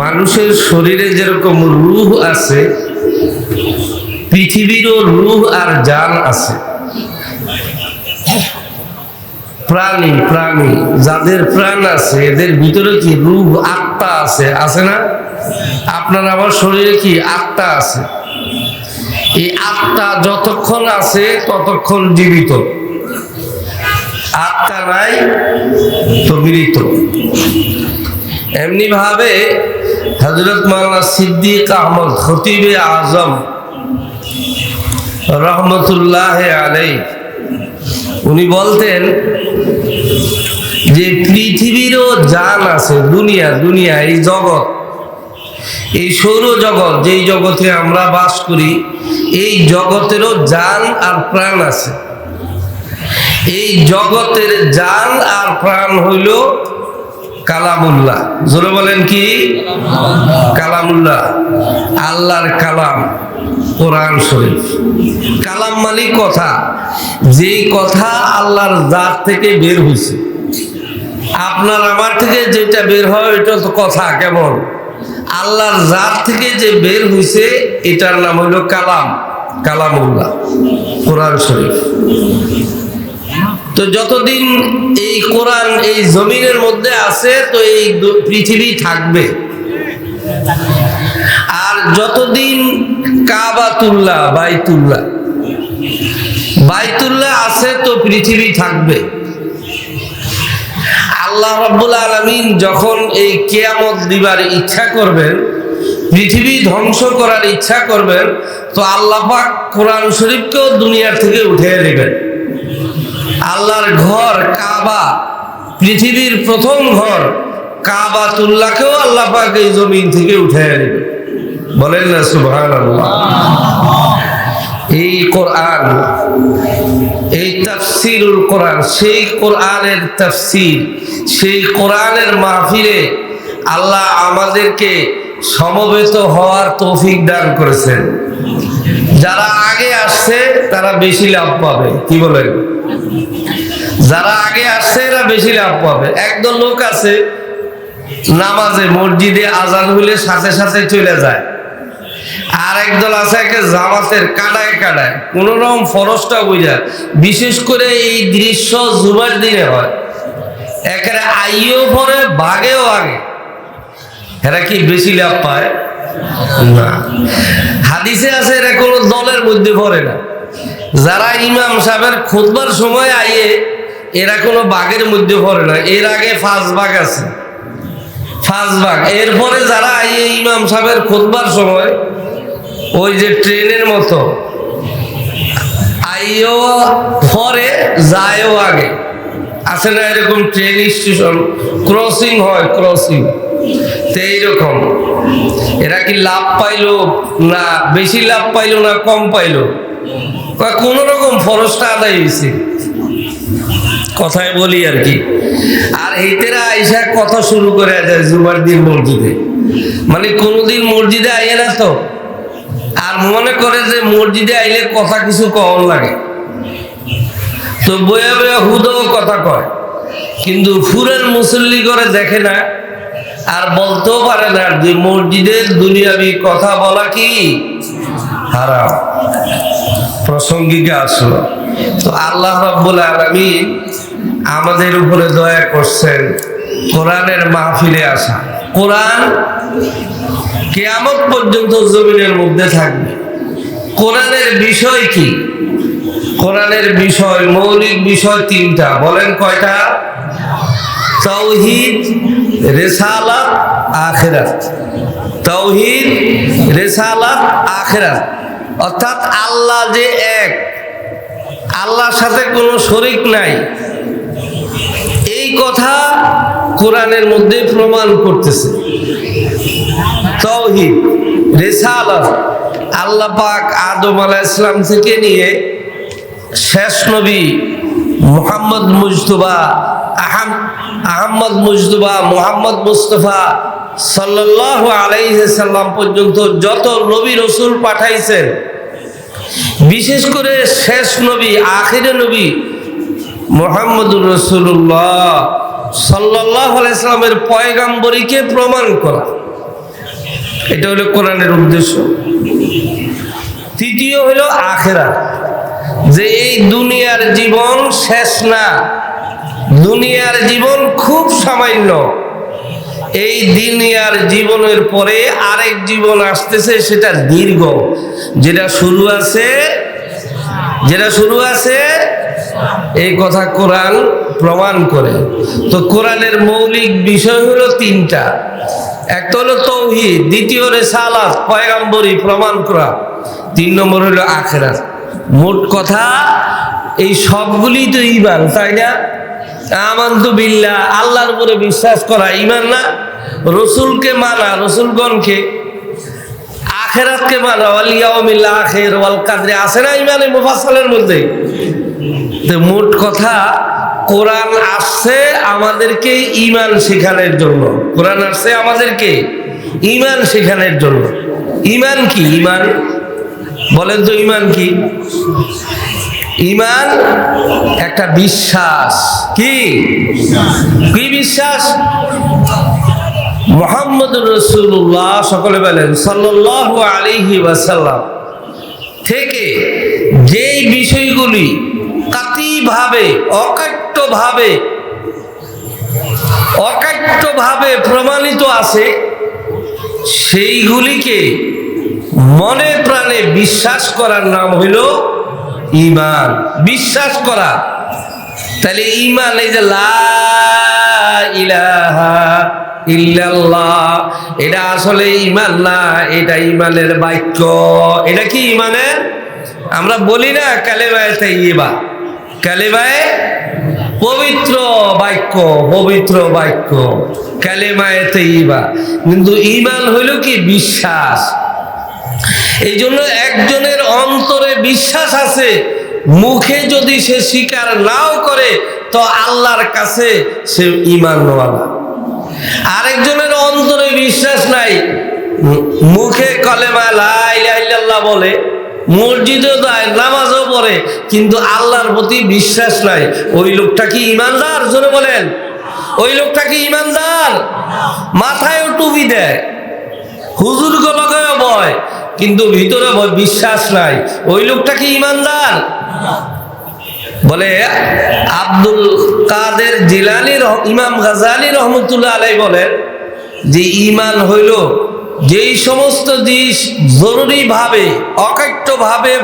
মানুষের শরীরে যেরকম রূহ আছে, পৃথিবীরও রূহ আর জান আছে। প্রাণী প্রাণী, যাদের প্রাণ আছে, এদের ভিতরে কি রূহ, আত্মা আছে? আছে না? আপনার আমার শরীরে কি আত্মা আছে? এই আত্মা যতক্ষণ আছে, ততক্ষণ জীবিত। আত্মা নাই, তো মৃত। এমনি ভাবে হজরত মাওলানা সিদ্দিক আহমদ খতিবে আজম রহমতুল্লাহ আলাই উনি বলতেন যে পৃথিবীরও জান আছে, দুনিয়া দুনিয়া, এই জগৎ, এই সৌর জগৎ যেই জগতে আমরা বাস করি, এই জগতেরও জান আর প্রাণ আছে। এই জগতের জান আর প্রাণ হইল কালামুল্লাহ। জোরে বলেন কি? কালামুল্লাহ। আল্লাহর কালাম কোরআন শরীফ। কালাম মানে কথা। যেই কথা আল্লাহর জাত থেকে বের হয়েছে আপনার আমার থেকে যেটা বের হয় এটা তো কথা কেমন আল্লাহর জাত থেকে যে বের হয়েছে এটার নাম হইল কালাম। কালামুল্লাহ। কোরআন শরীফ। তো যতদিন এই কোরআন এই জমিনের মধ্যে আছে, তো এই পৃথিবী থাকবে। আর যতদিন কাবাতুল্লাহ, বাইতুল্লাহ বাইতুল্লাহ আছে, তো পৃথিবী থাকবে। আল্লাহ রব্বুল আলমিন যখন এই কেয়ামত দিবার ইচ্ছা করবেন, পৃথিবী ধ্বংস করার ইচ্ছা করবেন, তো আল্লাহ পাক কোরআন শরীফকেও দুনিয়ার থেকে উঠে দেবেন। আল্লাহর ঘর কাবা, পৃথিবীর প্রথম ঘর কাবাতুল্লাহকেও আল্লাহ পাক এই জমিন থেকে উঠে দেবেন বলেন না সুবহান এই কোরআন, এই তাফসিরুল কোরআন, সেই কোরআনের তাফসির, সেই কোরআনের মাহফিলে আল্লাহ আমাদেরকে সমবেত হওয়ার তৌফিক দান করেছেন। যারা আগে আসছে, তারা বেশি লাভ পাবে। কি বলেন? যারা আগে আসছে, এরা বেশি লাভ পাবে। একদল লোক আছে, নামাজে মসজিদে আজান হইলে সাথে সাথে চলে যায়। আর একদল আছে একটা জামাতের কাটায় কাটায়। কোন রকম ফরসটা বুঝা। বিশেষ করে এই দৃশ্য জুমার দিনে হয়। একেবারে আইও পরে বাগেও আগে। এরা কি বেশি লাভ পায়? না। হাদিসে আছে, এরা কোনো দলের মধ্যে পড়ে না। যারা ইমাম সাহেবের খুদবার সময় আইয়ে, এরা কোনো বাঘের মধ্যে পড়ে না। এর আগে ফাঁস বাঘ আছে। ফাঁস বাঘ। এরপরে যারা আইয়ে ইমাম সাহেবের খুদবার সময়, ওই যে ট্রেনের মতো আইও পরে, যায়ও আগে। আছে না এরকম ট্রেন স্টেশন? ক্রসিং হয়, ক্রসিং। এইরকম। এরা কি লাভ পাইলো না, বেশি লাভ পাইলো না কম পাইলো? কোন রকম ফরজটা আদায় হয়েছে? কথায় বলি আর কি। আর এইতেরা আইসা কথা শুরু করে দেয় জুমার দিন মসজিদে। মানে কোনোদিন মসজিদে আইয়ে না তো? আর মনে করে যে মসজিদে আইলে কথা কিছু কম লাগে। তো বয়া বয়া হুদও কথা কয়। কিন্তু ফুরের মুসল্লি করে দেখে না, আর বলতেও পারে না যে মসজিদের দুনিয়াবি কথা বলা কি? হারাম। প্রসঙ্গিকে আসলো। তো আল্লাহ রাব্বুল আলামিন আমাদের উপরে দয়া করছেন, কোরআনের মাহফিলে আসা। কোরআন কেয়ামত পর্যন্ত জমিনের মধ্যে থাকবে। কোরআনের বিষয় কি? কোরআনের বিষয়, মৌলিক বিষয় তিনটা। বলেন কয়টা? তৌহিদ রেসালাত, আখেরাত। তৌহিদ রেসালাত, আখেরাত। অর্থাৎ আল্লাহ যে এক, আল্লাহর সাথে কোনো শরিক নাই। এই কথা কোরআনের মধ্যে প্রমাণ করতেছে। তৌহিদ রেসালাত, আল্লাহ পাক আদম আলাহ ইসলাম থেকে নিয়ে শেষ নবী মোহাম্মদ মুজতবা আহম, আহম্মদ মুজতবা মোহাম্মদ মুস্তফা সাল্লাহ আলাইসাল্লাম পর্যন্ত যত নবী রসুল পাঠাইছেন বিশেষ করে শেষ নবী আখিরে নবী মোহাম্মদুর রসুল্লাহ সাল্লাহ আলাইসাল্লামের পয়গাম্বরীকে প্রমাণ করা। এটা হলো কোরআনের উদ্দেশ্য। তৃতীয় হলো আখেরা। যে এই দুনিয়ার জীবন শেষ না, দুনিয়ার জীবন খুব সামান্য। এই দুনিয়ার জীবনের পরে আরেক জীবন আসতেছে, সেটা দীর্ঘ। যেটা শুরু আছে, যেটা শুরু আছে, এই কথা কোরআন প্রমাণ করে। তো কোরআনের মৌলিক বিষয় হলো তিনটা। একটা হলো তৌহিদ, দ্বিতীয় হলো রেসালাত পয়গাম্বরী প্রমাণ করা। তিন নম্বর হলো আখেরাত। মোট কথা এই সবগুলি তো ইমান তাই না? আমান্ত বিল্লা আল্লাহর উপরে বিশ্বাস করা ইমান না। রসুলকে মানা, রসুলগণকে আখেরাতকে মানা ওয়ালিয়াউমিল্লাহ আখের, ওয়াল কাদরে, আছে না ইমানে মুফাসসালের মধ্যে? তো মোট কথা, কোরআন আসছে আমাদেরকে ইমান শেখানোর জন্য। কোরআন আসছে আমাদেরকে ইমান শেখানোর জন্য। ইমান কি? ইমান বলেন তো ইমান কি? ইমান একটা বিশ্বাস। কি? কি বিশ্বাস? মোহাম্মদ রসুল্লাহ সকলে বলেন সাল্লাহ আলিহি ওয়াসাল্লাম। থেকে যেই বিষয়গুলি কাতিভাবে অকাট্যভাবে অকাট্যভাবে প্রমাণিত আছে, সেইগুলিকে মনে প্রাণে বিশ্বাস করার নাম হইল ইমান বিশ্বাস করা। তাহলে ইমান এই যে ইলাহা ইল্লাল্লাহ, এটা আসলে ইমান না, এটা ইমানের বাক্য। এটা কি ইমানের আমরা বলি না কালেমায় তাইবা কালেমায় পবিত্র বাক্য পবিত্র বাক্য। কালেমায় তাইবা কিন্তু ইমান হইল কি? বিশ্বাস। এই জন্য একজনের অন্তরে বিশ্বাস আছে, মুখে যদি সে স্বীকার নাও করে, তো আল্লাহর কাছে সে ইমানওয়ালা আরেকজনের অন্তরে বিশ্বাস নাই, মুখে কলেমা বলে, মসজিদও যায়, নামাজও পড়ে, কিন্তু আল্লাহর প্রতি বিশ্বাস নাই। ওই লোকটা কি ইমানদার জোরে বলেন। ওই লোকটা কি ইমানদার মাথায়ও টুপি দেয়, হুজুর গলাগায় বয় কিন্তু ভিতরে বিশ্বাস নাই। ওই লোকটা কি ইমানদার? বলে, আব্দুল কাদের জিলানি ইমাম গাজালি রহমতুল্লাহ আলাই বলেন যে, ইমান হইল যেই সমস্ত জিনিস জরুরিভাবে, অকাট্যভাবে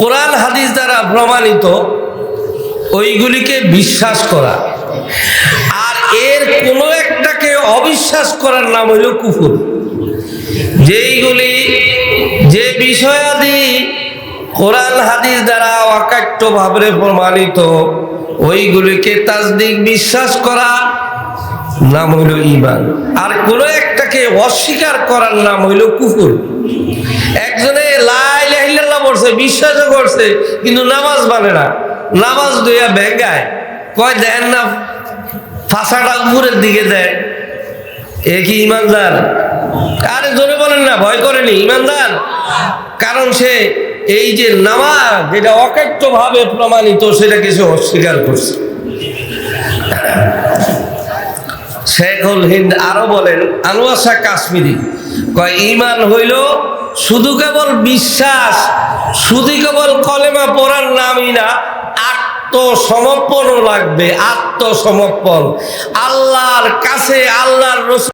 কোরআন হাদিস দ্বারা প্রমাণিত, ওইগুলিকে বিশ্বাস করা। আর এর কোনো একটাকে অবিশ্বাস করার নাম হইল কুকুর যেইগুলি যে বিষয়াদি কোরআন হাদিস দ্বারা অকাট্যভাবে প্রমাণিত, ওইগুলিকে তাজদিক বিশ্বাস করা নাম হইল ইমান আর কোন একটাকে অস্বীকার করার নাম হইল কুকুর একজনে লাইল্লাহ পড়ছে বিশ্বাসও করছে, কিন্তু নামাজ মানে না। নামাজ দুইয়া ব্যাঙ্গায় কয় দেন না, ফাঁসাটা উপরের দিকে দেয়। এ কি ইমানদার আরে জোরে বলেন না, ভয় করেনি, ইমানদার। কারণ সে এই যে নামাজ, যেটা অকাট্যভাবে প্রমাণিত সেটাকে সে অস্বীকার করছে। শেখুল হিন্দ আরও বলেন, আনোয়ার কাশ্মীরি, কয়, ইমান হইল শুধু কেবল বিশ্বাস, শুধু কেবল কলেমা পড়ার নামই না, আত্মসমর্পণও লাগবে, আত্মসমর্পণ। আল্লাহর কাছে, আল্লাহর রসুল